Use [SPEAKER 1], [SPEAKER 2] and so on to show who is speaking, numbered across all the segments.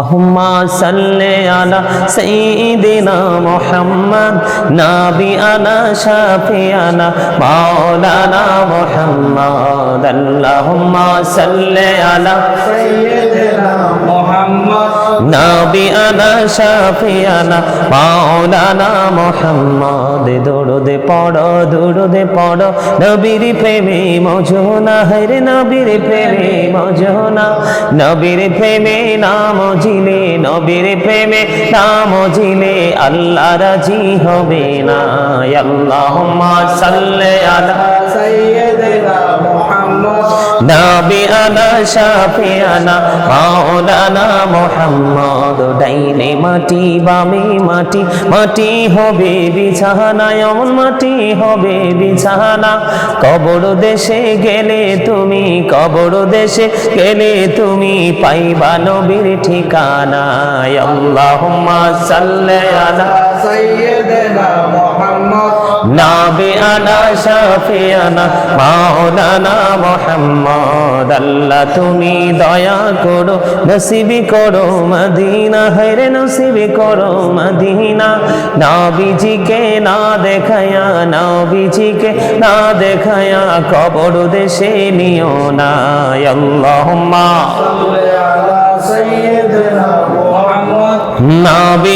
[SPEAKER 1] اللهم صل على سيدنا محمد نبينا شافينا مولانا محمد اللهم صل على
[SPEAKER 2] سيدنا محمد
[SPEAKER 1] নাবিয়ানা শাফিয়ানা মাওলানা মোহাম্মদ দরুদে পড়ো দরুদে পড়ো নবীর প্রেমে মজনা হরে নবীর প্রেমে মজনা নবীর প্রেমে নাম জিলে নবীর প্রেমে না জিলে আল্লাহ রাজি হবে না। আল্লাহ সাল্লে আলা
[SPEAKER 2] সাইয়ে নবী
[SPEAKER 1] আনা শাফি আনা মাওলানা মোহাম্মদ, ডাইনে মাটি, বামে মাটি মাটি হবে বিছানা, এমন মাটি হবে বিছানা। কবর দেশে গেলে তুমি, কবর দেশে গেলে তুমি পাইবা নবীর ঠিকানা। আল্লাহুম্মা সাল্লি আলা
[SPEAKER 2] নাবি
[SPEAKER 1] আনা শাফিয়ানা মাওলানা মোহাম্মদ আল্লাহ তুমি দয়া করো নসিবি করো মদিনা হরে নসিবি করো মদিনা। নাবিজিকে না দেখায়া নাবিজিকে না দেখায়া কবর দেশে নিও না আল্লাহুম্মা
[SPEAKER 2] সাল্লি আলা সাইয়্যিদিনা মুহাম্মদ।
[SPEAKER 1] নাবি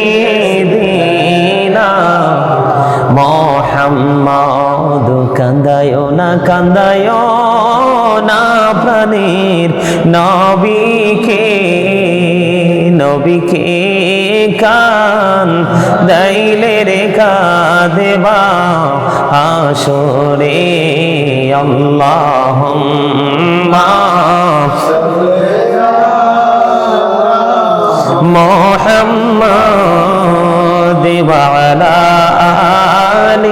[SPEAKER 1] মোহাম্মদ কান্দায় না কান্দায় না প্রাণীর নবীকে নবীকে কান দাইলে রে কাদেবা আসরে আল্লাহুম্মা মোহাম্মা وعلى آل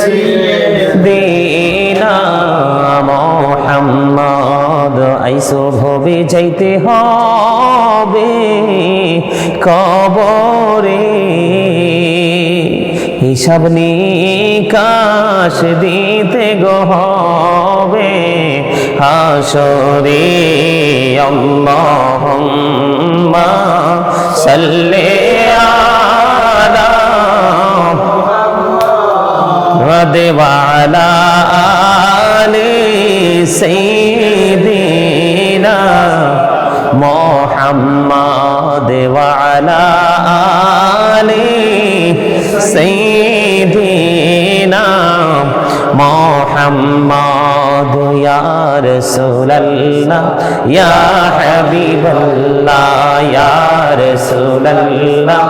[SPEAKER 1] سيدنا محمد আইসো ভবে যাইতে হবে কবরে হিসাব নিকাশ দিতে গো হবে হাসরে আল্লাহুম্মা সাল্লি আলা محمد وعلى آل سيدنا محمد وعلى آل سيدنا محمد يا রসুল্লাহ ইয়া হাবিবাল্লাহ, ইয়া রসুল্লাহ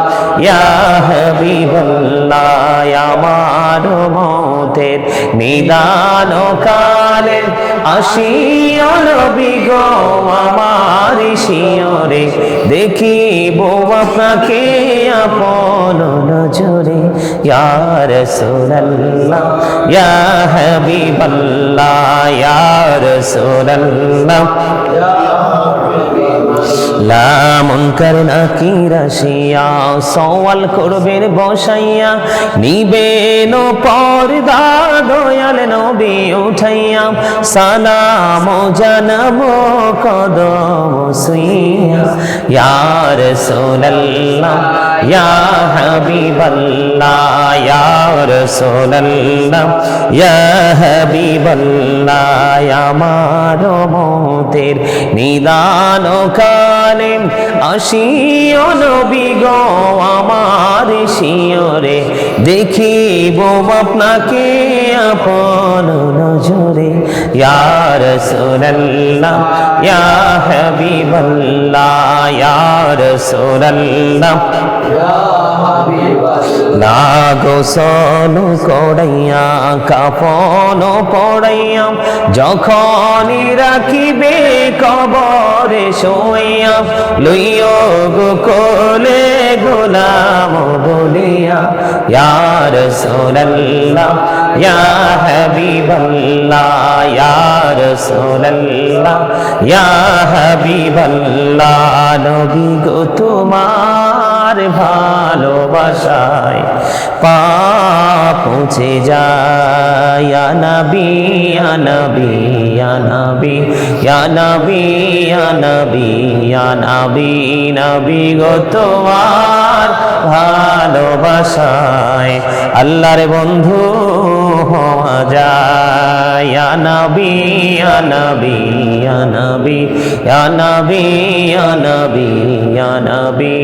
[SPEAKER 1] ইয়া হাবিবাল্লাহ আমার মতের নিদান কালে আসিও নবী গো, আমার শিওরে দেখিব আপনাকে আপন নজরে, ইয়া রাসূলুল্লাহ, ইয়া হাবিবাল্লাহ, ইয়া রাসূলুল্লাহ। লামন কর নাকি রাশিয়া? সওয়াল করবেন বসাইয়া, নিবেন পর্দা দয়াল নবী উঠাইয়া, সালাম জানাব কদম সুইয়া, ইয়া রাসূলুল্লাহ, ইয়া হাবিবাল্লাহ, ইয়া রাসূলুল্লাহ, ইয়া হাবিবাল্লাহ আমার মতের নিদান কালে আসিও নবী গো আমার শিয়রে, দেখিব আপনাকে আপন নজরে। ইয়ার রাসূলুল্লাহ, ইয়া হাবিবাল্লাহ, ইয়া রাসূলুল্লাহ। না গোসল কড়াইয়া কাপন পড়াইয়া, যখনই রাখিবে কবরে শোয়া লইয় গো কোলে গোলাম বলিয়া, ইয়া রাসূলুল্লাহ, ইয়া হাবিবাল্লাহ, ইয়া রাসূলুল্লাহ, ইয়া হাবিবাল্লাহ, নবী গো তোমার ভালোবাসায় পা পৌঁছে যায় ইয়া নবী ইয়া নবী ইয়া নবী ইয়া নবী ইয়া নবী ইয়া নবী নবী ভালোবাসায় আল্লাহর বন্ধু হওয়া যায় ইয়া নবী ইয়া নবী ইয়া নবী ইয়া নবী নবী নবী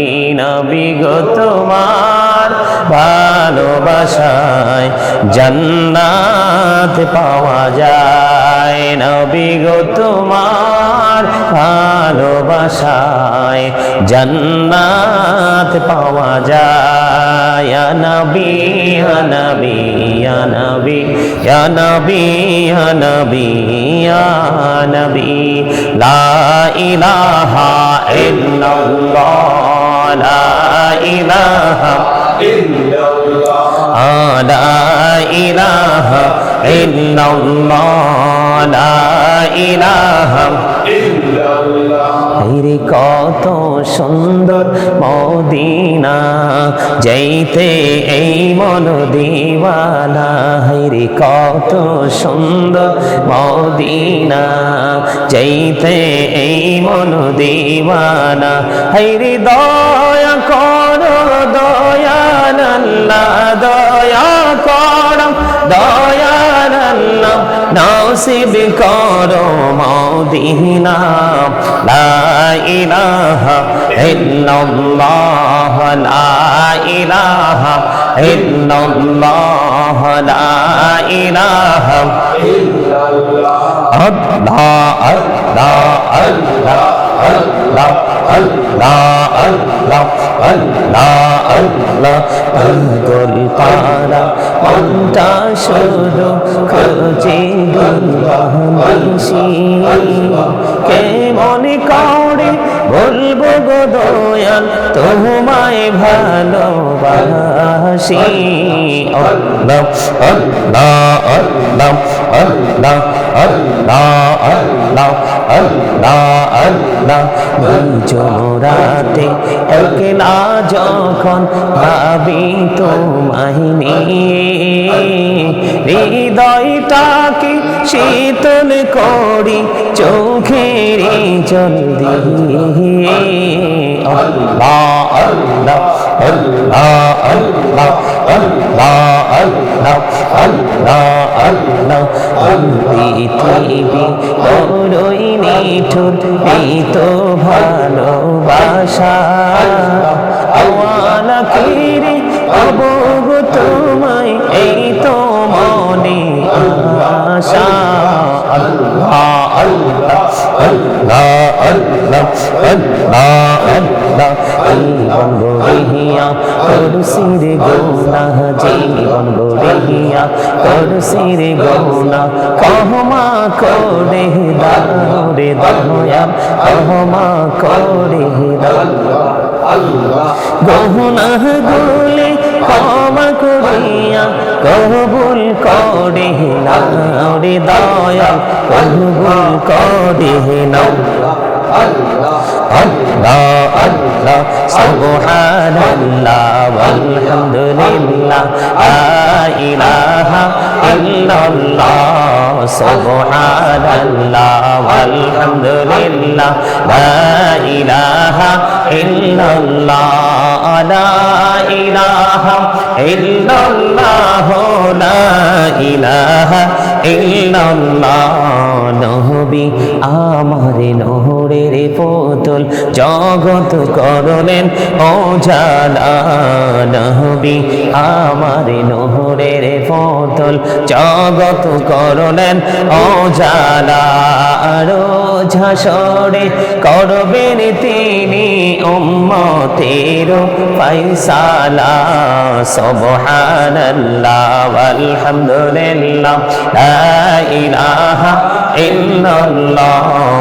[SPEAKER 1] নবী গো ভালোবাসায় জান্নাত পাওয়া যায়। নবী গো, তোমার ভালোবাসায় জান্নাত পাওয়া যায়। নবী নবী নবী নবী নবী নবী। লা ইলাহা ইল্লাল্লাহ, লা ইলাহা لا إله إلا الله لا إله রে কত সুন্দর মদিনা যাইতে এই মন দিওয়ানা রে কত সুন্দর মদিনা যাইতে এই মন দিওয়ানা রে দয়া করো দয়াল্লা দয়া করো দয়াল্লা নসিব করো মদিনা। লা ইলাহা ইল্লাল্লাহ, লা ইলাহা ইল্লাল্লাহ, লা ইলাহা। আল্লাহ আল্লাহ আল্লাহ। আল্লাহ আল্লাহ আল্লাহ আল্লাহ আল্লাহ পাগল পারা মনটা শুধু খোঁজে দিবানিসি কে মনে করে বলব গো দয়াল তোমায় ভালোবাসি আল্লাহ আল্লাহ আল্লাহ আল্লাহ আল্লাহ আল্লাহ আল্লাহ আল্লাহ নিজন রাতে একলা যখন ভাবি তোমায় নিয়ে হৃদয়টাকে শীতল করি চোখের জল দিয়ে আল্লাহ আল্লাহ আল্লাহ আল্লাহ আল্লাহ আল্লাহ আল্লাহ আল্লাহ পৃথিবী বড়ই নিঠুর এই ভালোবাসা আওয়ালা কিরে অবগ আল্লাহ। আল্লাহ আল্লাহ আল্লাহ গড়িয়া করসির গৌনা জীবন গড়িয়া করসির গৌনা কহমা করে দাও রে দয়া কহমা করে দাও গহনা গুলে ক্ষমা করিয়া কবুল করে নাও রে দয়া কবুল করে নাও আল্লাহ আল্লাহ সুবহানাল্লাহ ওয়ালহামদুলিল্লাহ লা ইলাহা ইল্লাল্লাহ সুবহানাল্লাহ ওয়ালহামদুলিল্লাহ লা ইলাহা ইল্লাল্লাহ লা ইলাহা ইল্লাল্লাহ লা ইলাহা ইল্লাল্লাহ নবী আমার নহরের পুতুল জগত করলেন, ও জালা আমার নহরের পুতুল জগত করলেন, ও জালা আরও ঝাসরে করবেন তিনি উম্মতের ফাইসালা সুবহানাল্লাহ আলহামদুলিল্লাহ লা ইলাহা ইল্লাল্লাহ।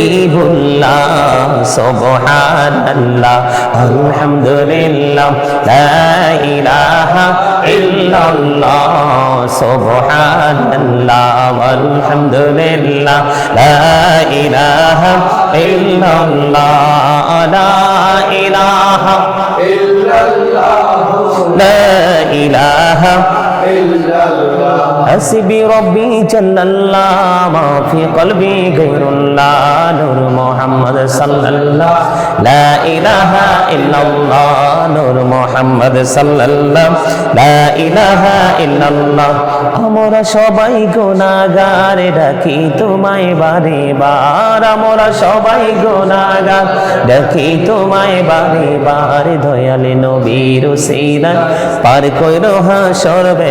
[SPEAKER 1] হাবিবুল্লাহ, সুবহানাল্লাহ, আলহামদুলিল্লাহ, লা ইলাহা ইল্লাল্লাহ, সুবহানাল্লাহ, আলহামদুলিল্লাহ, লা ইলাহা ইল্লাল্লাহ, লা ইলাহা
[SPEAKER 2] ইল্লাল্লাহ,
[SPEAKER 1] লা হাসিবি রব্বি জাল্লাল্লাহ মা কলবি নূর সাল্লাল্লাহ। লা ইলাহা ইল্লাল্লাহ, নূর সাল্লাল্লাহ। লা ইলাহা ইল্লাল্লাহ। আমরা সবাই গুনাহগার, ডাকি তোমায় বারে বার। আমরা সবাই গুনাহগার, ডাকি তোমায় বারে বার। দয়ালে নবীর সেই পার কইরো হাসর
[SPEAKER 2] বে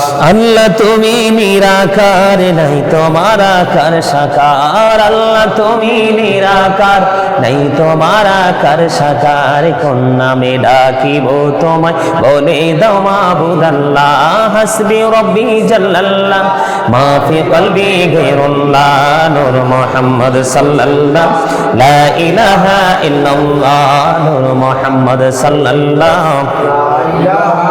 [SPEAKER 1] আল্লাহ তুমি নিরাকার, নাই তোমার আকার সাকার। আল্লাহ তুমি নিরাকার, নাই তোমার আকার সাকার। কোন নামে ডাকিব তোমায়, বলে দাও মাবুদ আল্লাহ, হাসবি রব্বি জাল্লাল্লাহ। মা ফি কলবি গায়রুল্লাহ নূর মুহাম্মদ সাল্লাল্লাহ। লা ইলাহা ইল্লাল্লাহ, নূর মুহাম্মদ সাল্লাল্লাহ।
[SPEAKER 2] লা ইলাহা